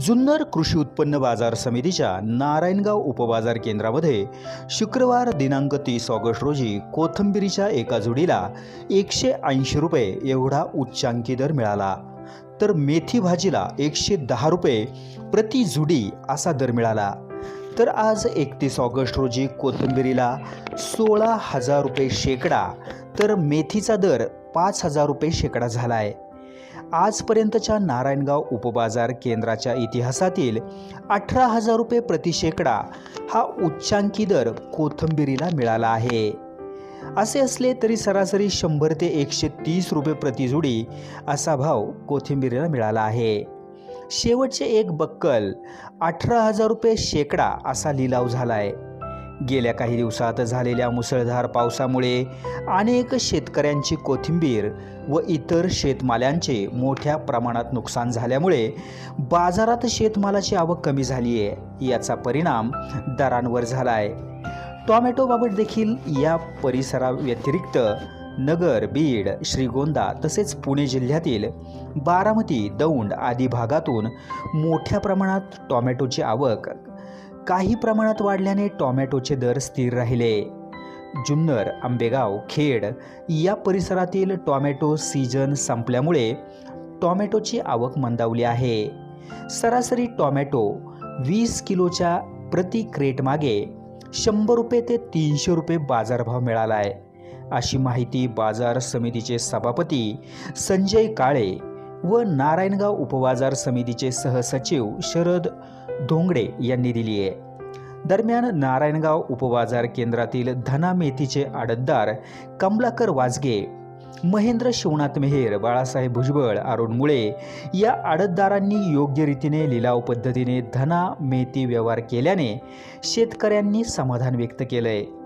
जुन्नर कृषी उत्पन्न बाजार समितीच्या नारायणगाव उपबाजार केंद्रामध्ये शुक्रवार दिनांक तीस ऑगस्ट रोजी कोथंबिरीच्या एका जुडीला एकशे ऐंशी रुपये एवढा उच्चांकी दर मिळाला. तर मेथी भाजीला एकशे दहा रुपये प्रति जुडी असा दर मिळाला. तर आज एकतीस ऑगस्ट रोजी कोथिंबिरीला सोळा हजार रुपये शेकडा तर मेथीचा दर पाच हजार रुपये शेकडा झाला आहे आजपर्यंतच्या नारायणगाव उपबाजार केंद्राच्या इतिहासातील अठरा हजार रुपये प्रति शेकडा हा उच्चांकी दर कोथंबिरीला मिळाला आहे. असे असले तरी सरासरी शंभर ते एकशे तीस रुपये प्रतिजुडी असा भाव कोथिंबिरीला मिळाला आहे. शेवटचे एक बक्कल अठरा हजार रुपये शेकडा असा लिलाव झाला आहे गेल्या काही दिवसात झालेल्या मुसळधार पावसामुळे अनेक शेतकऱ्यांची कोथिंबीर व इतर शेतमाल्यांचे मोठ्या प्रमाणात नुकसान झाल्यामुळे बाजारात शेतमालाची आवक कमी झाली आहे याचा परिणाम दरांवर झाला आहे टॉमॅटोबाबत देखील या परिसराव्यतिरिक्त नगर बीड श्रीगोंदा तसेच पुणे जिल्ह्यातील बारामती दौंड आदी भागातून मोठ्या प्रमाणात टॉमॅटोची आवक काही प्रमाणात वाढल्याने टॉमॅटोचे दर स्थिर राहिले. जुन्नर आंबेगाव खेड या परिसरातील टॉमॅटो सीजन संपल्यामुळे टॉमॅटोची आवक मंदावली आहे. सरासरी टॉमॅटो वीस किलोच्या प्रति क्रेटमागे शंभर रुपये ते तीनशे रुपये बाजारभाव मिळाला आहे अशी माहिती बाजार समितीचे सभापती संजय काळे व नारायणगाव उपबाजार समितीचे सहसचिव शरद धोंगडे यांनी दिली आहे. दरम्यान नारायणगाव उपबाजार केंद्रातील धना मेथीचे आडतदार कमलाकर वाजगे महेंद्र शिवनाथ मेहेर बाळासाहेब भुजबळ अरुण मुळे या आडतदारांनी योग्य रीतीने लिलाव पद्धतीने धना मेथी व्यवहार केल्याने शेतकऱ्यांनी समाधान व्यक्त केलं आहे